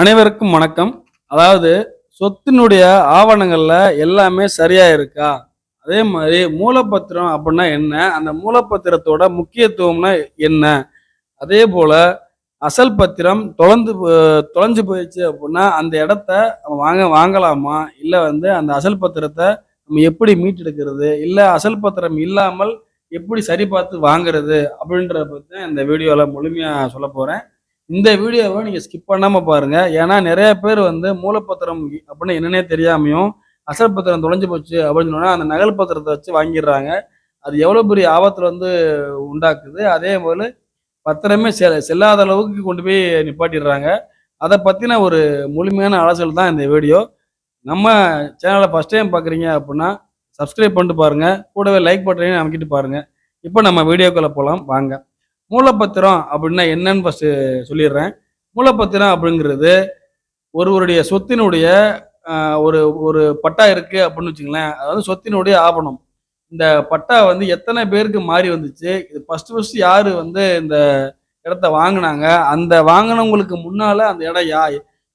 அனைவருக்கும் வணக்கம். அதாவது சொத்தினுடைய ஆவணங்கள்ல எல்லாமே சரியா இருக்கா? அதே மாதிரி மூலப்பத்திரம் அப்படின்னா என்ன? அந்த மூலப்பத்திரத்தோட முக்கியத்துவம்னா என்ன? அதே போல அசல் பத்திரம் தொலைந்து போ- தொலைஞ்சு போயிடுச்சு அப்படின்னா அந்த இடத்த நம்ம வாங்க வாங்கலாமா? இல்லை வந்து அந்த அசல் பத்திரத்தை நம்ம எப்படி மீட்டெடுக்கிறது? இல்லை அசல் பத்திரம் இல்லாமல் எப்படி சரி பார்த்து வாங்குறது? அப்படின்றத பற்றி இந்த வீடியோவில் முழுமையாக சொல்ல போகிறேன் இந்த வீடியோவை நீங்கள் ஸ்கிப் பண்ணாமல் பாருங்கள் ஏன்னா நிறைய பேர் வந்து மூலப்பத்திரம் அப்படின்னு என்னன்னே தெரியாமையும் அசல் பத்திரம் தொலைஞ்சு போச்சு அப்படின்னு சொன்னா அந்த நகல் பத்திரத்தை வச்சு வாங்கிடுறாங்க. அது எவ்வளோ பெரிய ஆபத்தில் வந்து உண்டாக்குது. அதே போல் பத்திரமே செ செல்லாத அளவுக்கு கொண்டு போய் நிப்பாட்டிடுறாங்க. அதை பற்றின ஒரு முழுமையான அலசல் தான் இந்த வீடியோ. நம்ம சேனலை ஃபஸ்ட் டைம் பார்க்குறீங்க அப்படின்னா சப்ஸ்கிரைப் பண்ணிட்டு பாருங்கள் கூடவே லைக் பட்டனையும் அமைக்கிட்டு பாருங்கள் இப்போ நம்ம வீடியோக்குள்ளே போகலாம் வாங்க. மூலப்பத்திரம் அப்படின்னா என்னன்னு ஃபஸ்ட்டு சொல்லிடுறேன். மூலப்பத்திரம் அப்படிங்கிறது ஒருவருடைய சொத்தினுடைய ஒரு ஒரு பட்டா இருக்குது அப்படின்னு வச்சுங்களேன் அதாவது சொத்தினுடைய ஆவணம். இந்த பட்டா வந்து எத்தனை பேருக்கு மாறி வந்துச்சு? இது ஃபஸ்ட்டு ஃபஸ்ட்டு யார் வந்து இந்த இடத்த வாங்கினாங்க? அந்த வாங்கினவங்களுக்கு முன்னால் அந்த இடம் யா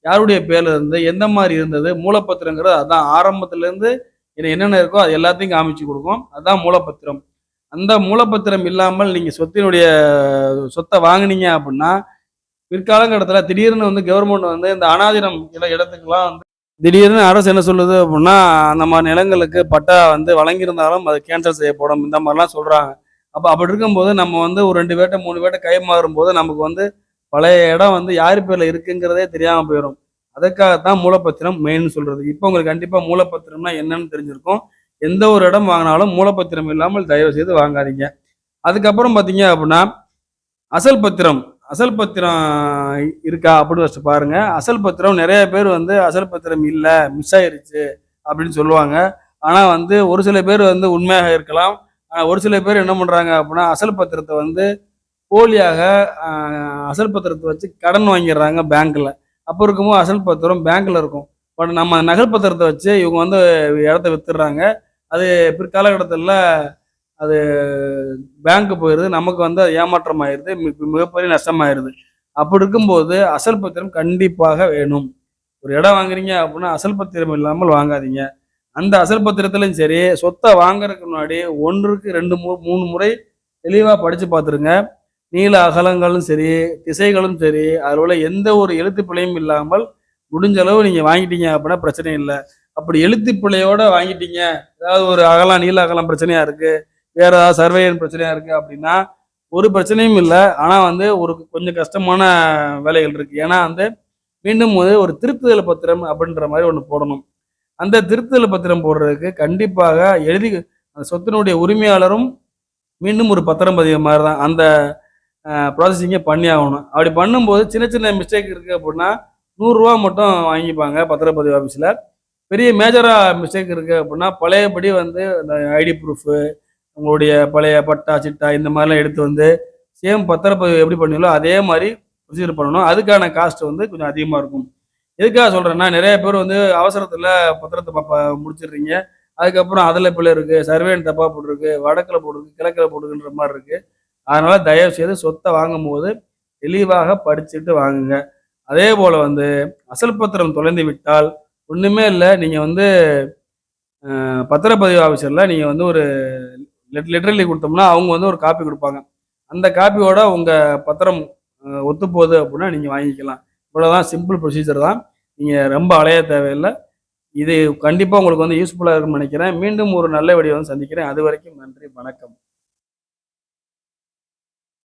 யாருடைய பேரில் இருந்து எந்த மாதிரி இருந்தது? மூலப்பத்திரங்கிறது அதான் ஆரம்பத்துலேருந்து என்னென்ன இருக்கோ அது எல்லாத்தையும் காமிச்சு கொடுக்கும். அதுதான் மூலப்பத்திரம். அந்த மூலப்பத்திரம் இல்லாமல் நீங்க சொத்தினுடைய சொத்தை வாங்குனீங்க அப்படின்னா பிற்காலங்கட்டத்துல திடீர்னு வந்து கவர்மெண்ட் வந்து இந்த அனாதிரம் இட இடத்துக்குலாம் வந்து திடீர்னு அரசு என்ன சொல்லுது அப்படின்னா அந்த மாதிரி நிலங்களுக்கு பட்டா வந்து வழங்கியிருந்தாலும் அது கேன்சல் செய்யப்படும். இந்த மாதிரிலாம் சொல்றாங்க. அப்போ அப்படி இருக்கும்போது நம்ம வந்து ஒரு ரெண்டு பேட்டை மூணு பேட்டை கை மாறும்போது நமக்கு வந்து பழைய இடம் வந்து யார் பேர்ல இருக்குங்கிறதே தெரியாம போயிடும். அதுக்காகத்தான் மூலப்பத்திரம் மெயின் சொல்றது. இப்போ உங்களுக்கு கண்டிப்பா மூலப்பத்திரம்னா என்னன்னு தெரிஞ்சிருக்கும். எந்த ஒரு இடம் வாங்கினாலும் மூலப்பத்திரம் இல்லாமல் தயவு செய்து வாங்காதீங்க. அதுக்கப்புறம் பார்த்தீங்க அப்படின்னா அசல் பத்திரம் அசல் பத்திரம் இருக்கா அப்படின்னு ஃபஸ்ட்டு பாருங்க. அசல் பத்திரம் நிறைய பேர் வந்து அசல் பத்திரம் இல்லை மிஸ் ஆயிருச்சு அப்படின்னு சொல்லுவாங்க. ஆனால் வந்து ஒரு சில பேர் வந்து உண்மையாக இருக்கலாம். ஆனால் ஒரு சில பேர் என்ன பண்ணுறாங்க அப்படின்னா அசல் பத்திரத்தை வந்து போலியாக அசல் பத்திரத்தை வச்சு கடன் வாங்கிடுறாங்க பேங்க்கில் அப்போ இருக்கும்போது அசல் பத்திரம் பேங்க்கில் இருக்கும். பட் நம்ம நகல் பத்திரத்தை வச்சு இவங்க வந்து இடத்த வித்துடுறாங்க. அது பிற்காலகட்டத்தில் அது பேங்க்கு போயிடுது நமக்கு வந்து அது ஏமாற்றம் ஆயிடுது மிகப்பெரிய நஷ்டமாயிருது. அப்படி இருக்கும்போது அசல் பத்திரம் கண்டிப்பாக வேணும். ஒரு இடம் வாங்குறீங்க அப்படின்னா அசல் பத்திரம் இல்லாமல் வாங்காதீங்க. அந்த அசல் பத்திரத்திலும் சரி சொத்தை வாங்குறதுக்கு முன்னாடி ஒன்றுக்கு ரெண்டு மூ மூணு முறை தெளிவாக படித்து பார்த்துருங்க. நீள அகலங்களும் சரி திசைகளும் சரி அதில் உள்ள எந்த ஒரு எழுத்து பிழையும் இல்லாமல் முடிஞ்ச அளவு நீங்கள் வாங்கிட்டீங்க அப்படின்னா பிரச்சனை இல்லை. அப்படி எழுத்து பிள்ளையோட வாங்கிட்டீங்க. ஏதாவது ஒரு அகலம் நீல அகலம் பிரச்சனையா இருக்கு. வேற ஏதாவது சர்வேயன் பிரச்சனையா இருக்கு அப்படின்னா ஒரு பிரச்சனையும் இல்லை. ஆனால் வந்து ஒரு கொஞ்சம் கஷ்டமான வேலைகள் இருக்கு. ஏன்னா வந்து மீண்டும் வந்து ஒரு திருத்துதல் பத்திரம் அப்படின்ற மாதிரி ஒன்று போடணும். அந்த திருத்துதல் பத்திரம் போடுறதுக்கு கண்டிப்பாக எழுதி அந்த சொத்தினுடைய உரிமையாளரும் மீண்டும் ஒரு பத்திரம் பதிவு மாதிரி தான் அந்த ப்ராசஸிங்கை பண்ணி ஆகணும். அப்படி பண்ணும்போது சின்ன சின்ன மிஸ்டேக் இருக்குது அப்படின்னா நூறுரூவா மட்டும் வாங்கிப்பாங்க பத்திரப்பதிவு ஆஃபீஸில் பெரிய மேஜராக மிஸ்டேக் இருக்குது அப்படின்னா பழையபடி வந்து அந்த ஐடி ப்ரூஃபு உங்களுடைய பழைய பட்டா சிட்டா இந்த மாதிரிலாம் எடுத்து வந்து சேம் பத்திரப்பதிவு எப்படி பண்ணீங்களோ அதே மாதிரி ப்ரொசீஜர் பண்ணணும். அதுக்கான காஸ்ட் வந்து கொஞ்சம் அதிகமாக இருக்கும். எதுக்காக சொல்கிறேன்னா நிறைய பேர் வந்து அவசரத்தில் பத்திரத்தை ப முடிச்சிடுறீங்க. அதுக்கப்புறம் அதில் பிள்ளை இருக்குது சர்வேன் தப்பாக போட்டிருக்கு வடக்கில் போட்டிருக்கு கிழக்கில் போட்டிருக்குன்ற மாதிரி இருக்குது அதனால் தயவு செய்து சொத்தை வாங்கும்போது தெளிவாக படிச்சுட்டு வாங்குங்க. அதே போல் வந்து அசல் பத்திரம் தொலைந்து விட்டால் ஒன்றுமே இல்லை. நீங்கள் வந்து பத்திரப்பதிவு ஆஃபீஸரில் நீங்கள் வந்து ஒரு லெட் லெட்டர் எழுதி கொடுத்தோம்னா அவங்க வந்து ஒரு காப்பி கொடுப்பாங்க. அந்த காப்பியோட உங்கள் பத்திரம் ஒத்துப்போகுது அப்படின்னா நீங்கள் வாங்கிக்கலாம். இவ்வளோதான் சிம்பிள் ப்ரொசீஜர் தான். நீங்கள் ரொம்ப அலைய தேவையில்லை. இது கண்டிப்பாக உங்களுக்கு வந்து யூஸ்ஃபுல்லாக இருக்கும்னு நினைக்கிறேன். மீண்டும் ஒரு நல்ல வீடியோ வந்து சந்திக்கிறேன். அது வரைக்கும் நன்றி வணக்கம்.